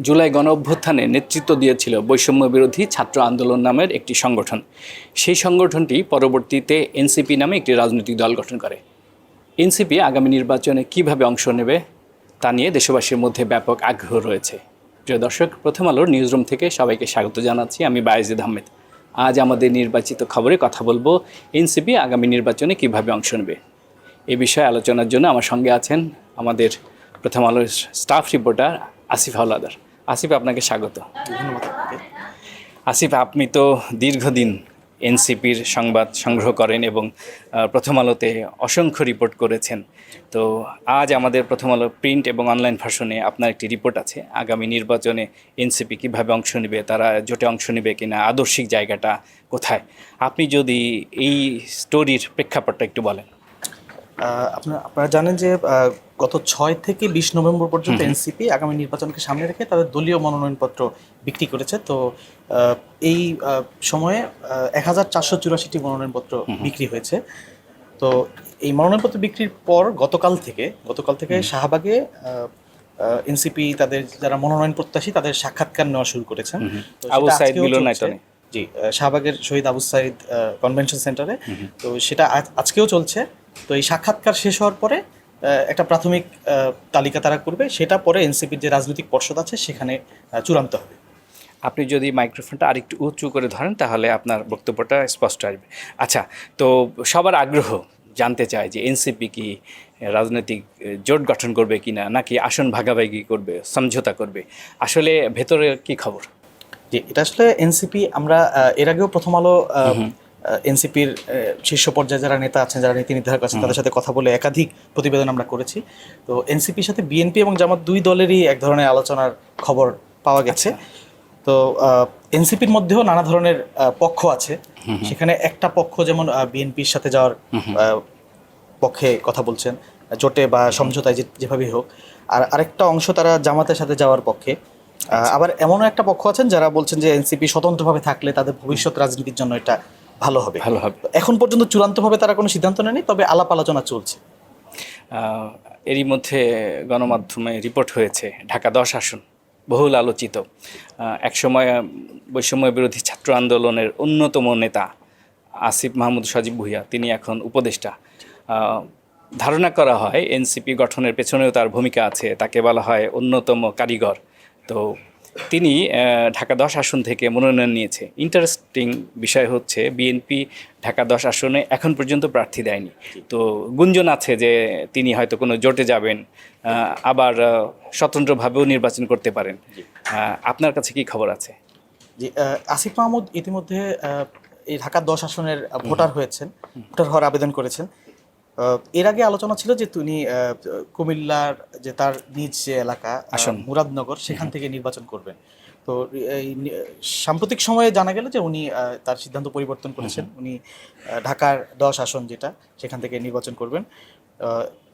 জুলাই গণ অভ্যুত্থানে নেতৃত্ব দিয়েছিল বৈষম্য বিরোধী ছাত্র আন্দোলন নামের একটি সংগঠন। সেই সংগঠনটি পরবর্তীতে এনসিপি নামে একটি রাজনৈতিক দল গঠন করে। এনসিপি আগামী নির্বাচনে কীভাবে অংশ নেবে তা নিয়ে দেশবাসীর মধ্যে ব্যাপক আগ্রহ রয়েছে। প্রিয় দর্শক, প্রথম আলোর নিউজরুম থেকে সবাইকে স্বাগত জানাচ্ছি। আমি বায়েজিদ আহমেদ। আজ আমাদের নির্বাচিত খবরে কথা বলব এনসিপি আগামী নির্বাচনে কীভাবে অংশ নেবে। এ বিষয়ে আলোচনার জন্য আমার সঙ্গে আছেন আমাদের প্রথম আলোর স্টাফ রিপোর্টার আসিফ হাওলাদার। আসিফ আপনাকে স্বাগত। ধন্যবাদ আসিফ আপনি তো দীর্ঘদিন এনসিপির সংবাদ সংগ্রহ করেন এবং প্রথম আলোতে অসংখ্য রিপোর্ট করেছেন। তো আজ আমাদের প্রথম আলো প্রিন্ট এবং অনলাইন ভার্সনে আপনার একটি রিপোর্ট আছে। আগামী নির্বাচনে এনসিপি কীভাবে অংশ নেবে তারা জোটে অংশ নেবে কিনা আদর্শিক জায়গাটা কোথায়? আপনি যদি এই স্টোরির প্রেক্ষাপটটা একটু বলেন। আপনারা আপনারা জানেন যে গত ছয় থেকে বিশ নভেম্বর পর্যন্ত এনসিপি আগামী নির্বাচনকে সামনে রেখে তাদের দলীয় মনোনয়নপত্র বিক্রি করেছে। তো এই সময়ে এক হাজার চারশো চুরাশিটি মনোনয়নপত্র বিক্রি হয়েছে। তো এই মনোনয়নপত্র বিক্রির পর গতকাল থেকে গতকাল থেকে শাহবাগে এনসিপি তাদের যারা মনোনয়ন প্রত্যাশী তাদের সাক্ষাৎকার নেওয়া শুরু করেছেন আবু সাইদ মিলনায়তনে। জি শাহবাগের শহীদ আবু সাইদ কনভেনশন সেন্টারে তো সেটা আজ- আজকেও চলছে। তো এই সাক্ষাৎকার শেষ হওয়ার পরে একটা প্রাথমিক তালিকা তারা করবে। সেটা পরে এনসিপির যে রাজনৈতিক পর্ষদ আছে সেখানে চূড়ান্ত হবে। আপনি যদি মাইক্রোফোনটা আরেকটু উঁচু করে ধরেন তাহলে আপনার বক্তব্যটা স্পষ্ট আসবে। আচ্ছা তো সবার আগ্রহ জানতে চায় যে এনসিপি কি রাজনৈতিক জোট গঠন করবে কিনা নাকি আসন ভাগাভাগি করবে সমঝোতা করবে? আসলে ভেতরে কি খবর? যে এটা আসলে এনসিপি আমরা এর আগেও প্রথম আলো এনসিপির শীর্ষ পর্যায়ে যারা নেতা আছেন যারা নীতি নির্ধারক আছেন তাদের সাথে কথা বলে একাধিক প্রতিবেদন আমরা করেছি। তো এনসিপির সাথে বিএনপি এবং জামাত দুই দলেরই এক ধরনের আলোচনার খবর পাওয়া গেছে। তো এনসিপির মধ্যেও নানা ধরনের পক্ষ আছে। সেখানে একটা পক্ষ যেমন বিএনপির সাথে যাওয়ার পক্ষে কথা বলছেন জোটে বা সমঝোতায় যেভাবেই হোক। আর আরেকটা অংশ তারা জামাতের সাথে যাওয়ার পক্ষে। আবার এমনও একটা পক্ষ আছেন যারা বলছেন যে এনসিপি স্বতন্ত্রভাবে থাকলে তাদের ভবিষ্যৎ রাজনীতির জন্য এটা ভালো হবে। ভালো হবে। এখন পর্যন্ত চূড়ান্তভাবে তারা কোনো সিদ্ধান্ত নেয়নি তবে আলাপ আলোচনা চলছে। এরই মধ্যে গণমাধ্যমে রিপোর্ট হয়েছে ঢাকা দশ আসন বহুল আলোচিত। একসময় বৈষম্য বিরোধী ছাত্র আন্দোলনের অন্যতম নেতা আসিফ মাহমুদ সজীব ভুইয়া তিনি এখন উপদেষ্টা। ধারণা করা হয় এনসিপি গঠনের পেছনেও তার ভূমিকা আছে তাকে বলা হয় অন্যতম কারিগর। তো তিনি ঢাকা দশ আসন থেকে মনোনয়ন নিয়েছে। ইন্টারেস্টিং বিষয় হচ্ছে বিএনপি ঢাকা দশ আসনে এখন পর্যন্ত প্রার্থী দেয়নি। তো গুঞ্জন আছে যে তিনি হয়তো কোনো জোটে যাবেন আবার স্বতন্ত্রভাবেও নির্বাচন করতে পারেন। আপনার কাছে কি খবর আছে? আহ, আসিফ মাহমুদ ইতিমধ্যে এই ঢাকার দশ আসনের ভোটার হয়েছেন। ভোটার হওয়ার আবেদন করেছেন। এর আগে আলোচনা ছিল যে তিনি কুমিল্লার যে তার নিজ যে এলাকা। মুরাদনগর সেখান থেকে নির্বাচন করবেন। তো এই সাম্প্রতিক সময়ে জানা গেল যে উনি তার সিদ্ধান্ত পরিবর্তন করেছেন। উনি ঢাকার দশ আসন যেটা সেখান থেকে নির্বাচন করবেন।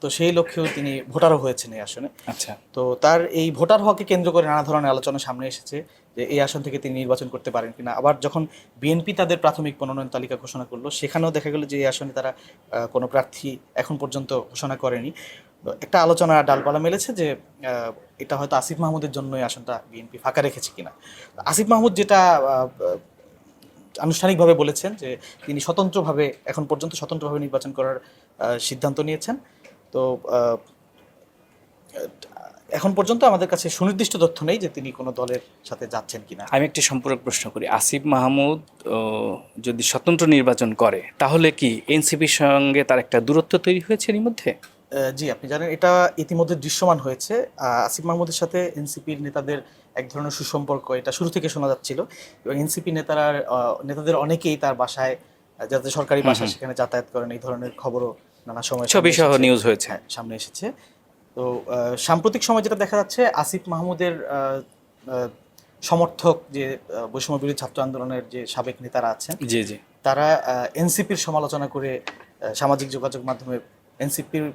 তো সেই লক্ষ্যেও তিনি ভোটারও হয়েছেন এই আসনে। আচ্ছা। তো তার এই ভোটার হওয়াকে কেন্দ্র করে নানা ধরনের আলোচনা সামনে এসেছে যে এই আসন থেকে তিনি নির্বাচন করতে পারেন কিনা। আবার যখন বিএনপি তাদের প্রাথমিক মনোনয়ন তালিকা ঘোষণা করল সেখানেও দেখা গেল যে এই আসনে তারা কোনো প্রার্থী এখন পর্যন্ত ঘোষণা করেনি। একটা আলোচনা ডালপালা মেলেছে যে এটা হয়তো আসিফ মাহমুদের জন্য এই আসনটা বিএনপি ফাঁকা রেখেছে কিনা। আসিফ মাহমুদ যেটা আনুষ্ঠানিকভাবে বলেছেন যে তিনি স্বতন্ত্রভাবে, এখন পর্যন্ত স্বতন্ত্রভাবে নির্বাচন করার সিদ্ধান্ত নিয়েছেন। তো এখন পর্যন্ত আমাদের কাছে সুনির্দিষ্ট তথ্য নেই যে তিনি কোনো দলের সাথে যাচ্ছেন কিনা। আমি একটি সম্পূরক প্রশ্ন করি। আসিফ মাহমুদ যদি স্বতন্ত্র নির্বাচন করে, তাহলে কি এনসিপির সঙ্গে তার একটা দূরত্ব তৈরি হয়েছে এর মধ্যে? জি আপনি জানেন এটা ইতিমধ্যে দৃশ্যমান হয়েছে। আসিফ মাহমুদের সাথে এনসিপির নেতাদের এক ধরনের সুসম্পর্ক এটা শুরু থেকে শোনা যাচ্ছিল। এবং এনসিপি নেতারা নেতাদের অনেকেই তার বাসায় যাতে সরকারি বাসা সেখানে যাতায়াত করেন এই ধরনের খবরও নানা সময় ছবি সহ নিউজ হয়েছে। হ্যাঁ, সামনে এসেছে। তো সাম্প্রতিক সময় যেটা দেখা যাচ্ছে আসিফ মাহমুদের সমর্থক যে বৈষম্য বিরোধী ছাত্র আন্দোলনের যে সাবেক নেতারা আছেন জি জি। তারা এনসিপির সমালোচনা করে সামাজিক যোগাযোগ মাধ্যমে এনসিপির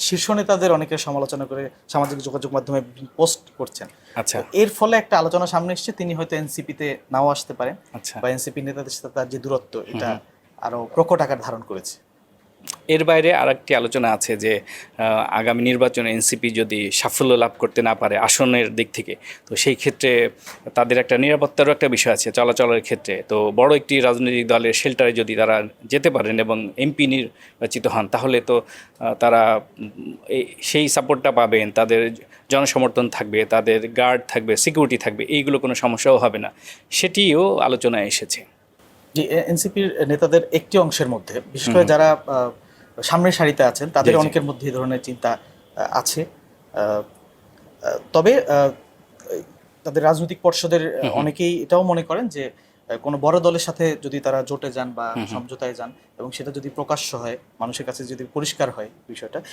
শীর্ষ নেতাদের অনেকে সমালোচনা করে সামাজিক যোগাযোগ মাধ্যমে পোস্ট করছেন। আচ্ছা। এর ফলে একটা আলোচনা সামনে এসছে তিনি হয়তো এনসিপিতে নাও আসতে পারেন আচ্ছা। বা এনসিপি নেতাদের সাথে তার যে দূরত্ব এটা আরও প্রকট আকার ধারণ করেছে। এর বাইরে আরেকটি আলোচনা আছে যে আগামী নির্বাচনে এনসিপি যদি সাফল্য লাভ করতে না পারে আসনের দিক থেকে, তো সেই ক্ষেত্রে তাদের একটা নিরাপত্তারও একটা বিষয় আছে চলাচলের ক্ষেত্রে। তো বড় একটি রাজনৈতিক দলের শেল্টারে যদি তারা যেতে পারেন এবং এমপি নির্বাচিত হন, তাহলে তো তারা সেই সাপোর্টটা পাবেন, তাদের জনসমর্থন থাকবে, তাদের গার্ড থাকবে, সিকিউরিটি থাকবে, এইগুলো কোনো সমস্যাও হবে না। সেটিও আলোচনায় এসেছে। যে এনসিপির নেতাদের একটি অংশের মধ্যে বিশেষ করে যারা সামনের সারিতে আছেন তাদের জি, জি। অনেকের মধ্যে এই ধরনের চিন্তা আছে। তবে তাদের রাজনৈতিক পর্ষদের অনেকেই এটাও মনে করেন যে কোনো বড় দলের সাথে যদি তারা জোটে যান বা সমঝোতায় যান এবং সেটা যদি প্রকাশ্য হয় মানুষের কাছে যদি পরিষ্কার হয় বিষয়টা আহ,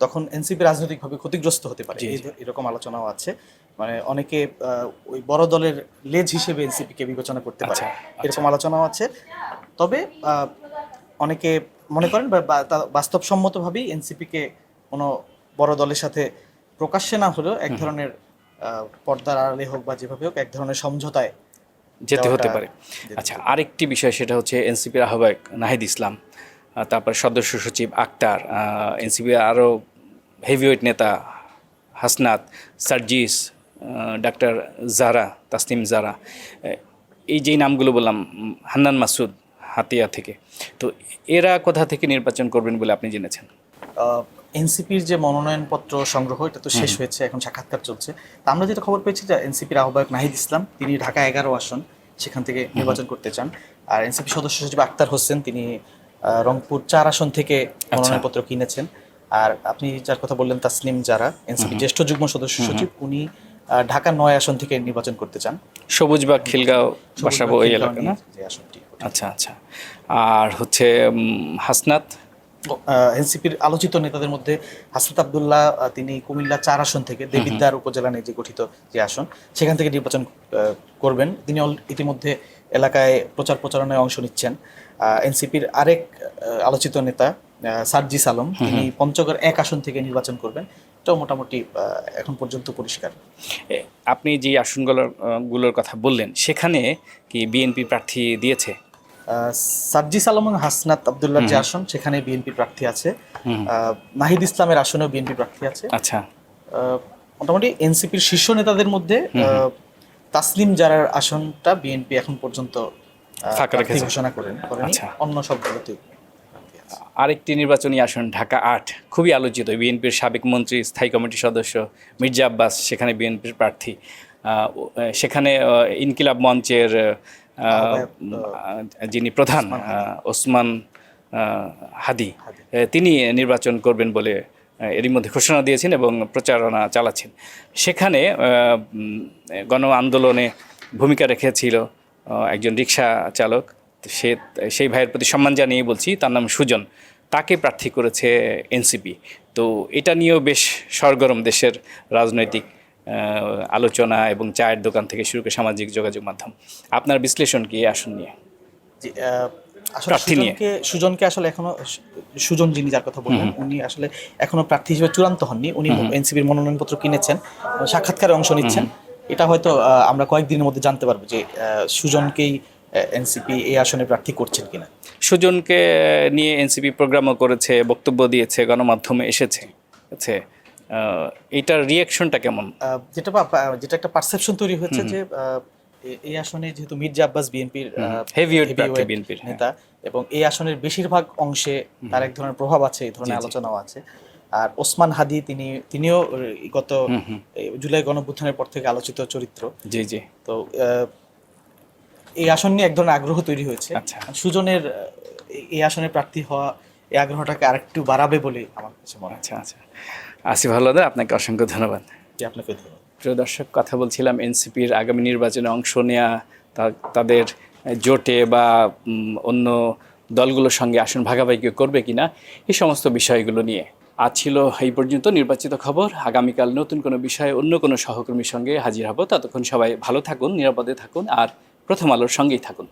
তখন এনসিপি রাজনৈতিকভাবে ক্ষতিগ্রস্ত হতে পারে। এরকম আলোচনাও আছে। মানে অনেকে ওই বড় দলের লেজ হিসেবে এনসিপি কে বিবেচনা করতে পারে। আচ্ছা, এরকম আলোচনাও আছে। তবে অনেকে মনে করেন বাস্তবসম্মতভাবেই এনসিপিকে কোনো বড় দলের সাথে প্রকাশ্যে না হলেও এক ধরনের পর্দার আড়ালে হোক বা যেভাবে হোক এক ধরনের সমঝোতায় যেতে হতে পারে। আচ্ছা আরেকটি বিষয় সেটা হচ্ছে এনসিপির আহ্বায়ক নাহিদ ইসলাম তারপর সদস্য সচিব আক্তার এনসিপি আরও হেভিওয়েট নেতা হাসনাত সার্জিস ডাক্তার জারা তাসনিম জারা এই যেই নামগুলো বললাম হান্নান মাসুদ হাতিয়া থেকে। তো এরা কোথা থেকে নির্বাচন করবেন বলে আপনি জেনেছেন? এনসিপির যে মনোনয়নপত্র সংগ্রহ এটা তো শেষ হয়েছে এখন সাক্ষাৎকার চলছে। তা আমরা যেটা খবর পেয়েছি যে এনসিপির আহ্বায়ক নাহিদ ইসলাম তিনি ঢাকা এগারো আসন সেখান থেকে নির্বাচন করতে চান। আর এনসিপি সদস্য সচিব আক্তার হোসেন তিনি রংপুর চার আসন থেকে মনোনয়নপত্র কিনেছেন। আর আপনি যার কথা বললেন তাসনিম যারা এনসিপি জ্যেষ্ঠ যুগ্ম সদস্য সচিব উনি ঢাকা নয় আসন থেকে নির্বাচন করতে চান। সবুজবাগ খিলগাঁও বাসাবো ওই এলাকা না? যে আসনটি আচ্ছা আচ্ছা। আর হচ্ছে হাসনাত? এনসিপির আলোচিত নেতাদের মধ্যে হাসনাত আবদুল্লাহ তিনি কুমিল্লা চার আসন থেকে দেবিদ্বার উপজেলা নিয়ে যে গঠিত যে আসন সেখান থেকে নির্বাচন করবেন। তিনি ইতিমধ্যে এলাকায় প্রচার প্রচারণায় অংশ নিচ্ছেন। এনসিপির আরেক আলোচিত নেতা সার্জিস আলম তিনি পঞ্চগড় এক আসন থেকে নির্বাচন করবেন। এটাও মোটামুটি এখন পর্যন্ত পরিষ্কার। আপনি যে আসনগুলোর গুলোর কথা বললেন সেখানে কি বিএনপি প্রার্থী দিয়েছে? আহ, সার্জিস আলম হাসনাত আবদুল্লাহ যে আসন সেখানে বিএনপি প্রার্থী আছে। নাহিদ ইসলামের আসনেও বিএনপি প্রার্থী আছে। আচ্ছা। মোটামুটি এনসিপির শীর্ষ নেতাদের মধ্যে তাসলিম জারার আসনটা বিএনপি এখন পর্যন্ত। ঘোষণা করেন আচ্ছা। অন্য সবগুলোতে আরেকটি নির্বাচনী আসন ঢাকা আট। খুবই আলোচিত। বিএনপির সাবেক মন্ত্রী স্থায়ী কমিটির সদস্য মির্জা আব্বাস সেখানে বিএনপির প্রার্থী। সেখানে ইনকিলাব মঞ্চের যিনি প্রধান ওসমান হাদি। তিনি নির্বাচন করবেন বলে এরই মধ্যে ঘোষণা দিয়েছেন এবং প্রচারণা চালাচ্ছেন। সেখানে গণ আন্দোলনে ভূমিকা রেখেছিল একজন রিক্সা চালক। তো সে সেই ভাইয়ের প্রতি সম্মান জানিয়ে বলছি তার নাম সুজন। তাকে প্রার্থী করেছে এনসিপি। তো এটা নিয়েও বেশ সরগরম দেশের রাজনৈতিক আলোচনা এবং চায়ের দোকান থেকে শুরু করে সামাজিক যোগাযোগ মাধ্যম। আপনার বিশ্লেষণ কি আসন নিয়ে? প্রার্থী নিয়ে। সুজনকে সুজনকে আসলে এখনও সুজন যিনি যার কথা বললেন উনি আসলে এখনও প্রার্থী হিসেবে চূড়ান্ত হননি। উনি এনসিপির মনোনয়নপত্র কিনেছেন সাক্ষাৎকারে অংশ নিচ্ছেন। এটা হয়তো আমরা কয়েকদিনের মধ্যে জানতে পারব যে সুজনকেই এনসিপি এই আসনে প্রার্থী করছেন কিনা? সুজনকে নিয়ে এনসিপি প্রোগ্রামও করেছে বক্তব্য দিয়েছে গণমাধ্যমে এসেছে। আছে এইটার রিয়াকশনটা কেমন? যেটা যেটা একটা পারসেপশন তৈরি হয়েছে যে এই আসনে যেহেতু মির্জা আব্বাস বিএনপির Heavyweight প্রার্থী BNP র, হ্যাঁ। নেতা এবং এই আসনের বেশিরভাগ অংশে তার এক ধরনের প্রভাব আছে এই ধরনের আলোচনাও আছে। আর ওসমান হাদি তিনি তিনিও গত জুলাই গণঅভ্যুত্থানের পর থেকে আলোচিত চরিত্র। জি জি। তো এই আসন নিয়ে এক ধরনের আগ্রহ তৈরি হয়েছে। আচ্ছা। সুজনের এই- আসনে প্রার্থী হওয়া এই আগ্রহটাকে আরেকটু বাড়াবে বলে আমার কাছে মনে আচ্ছা আচ্ছা। আসিফ হাওলাদার আপনাকে অসংখ্য ধন্যবাদ। আপনাকে ধন্যবাদ। প্রিয় দর্শক কথা বলছিলাম এনসিপির আগামী নির্বাচনে অংশ নেওয়া তাদের জোটে বা অন্য দলগুলোর সঙ্গে আসন ভাগাভাগি করবে কিনা এই সমস্ত বিষয়গুলো নিয়ে। আজ ছিল এই পর্যন্ত নির্বাচিত খবর। আগামীকাল নতুন কোনো বিষয়ে অন্য কোনো সহকর্মীর সঙ্গে হাজির হব। ততক্ষণ সবাই ভালো থাকুন নিরাপদে থাকুন। আর প্রথম আলোর সঙ্গেই থাকুন।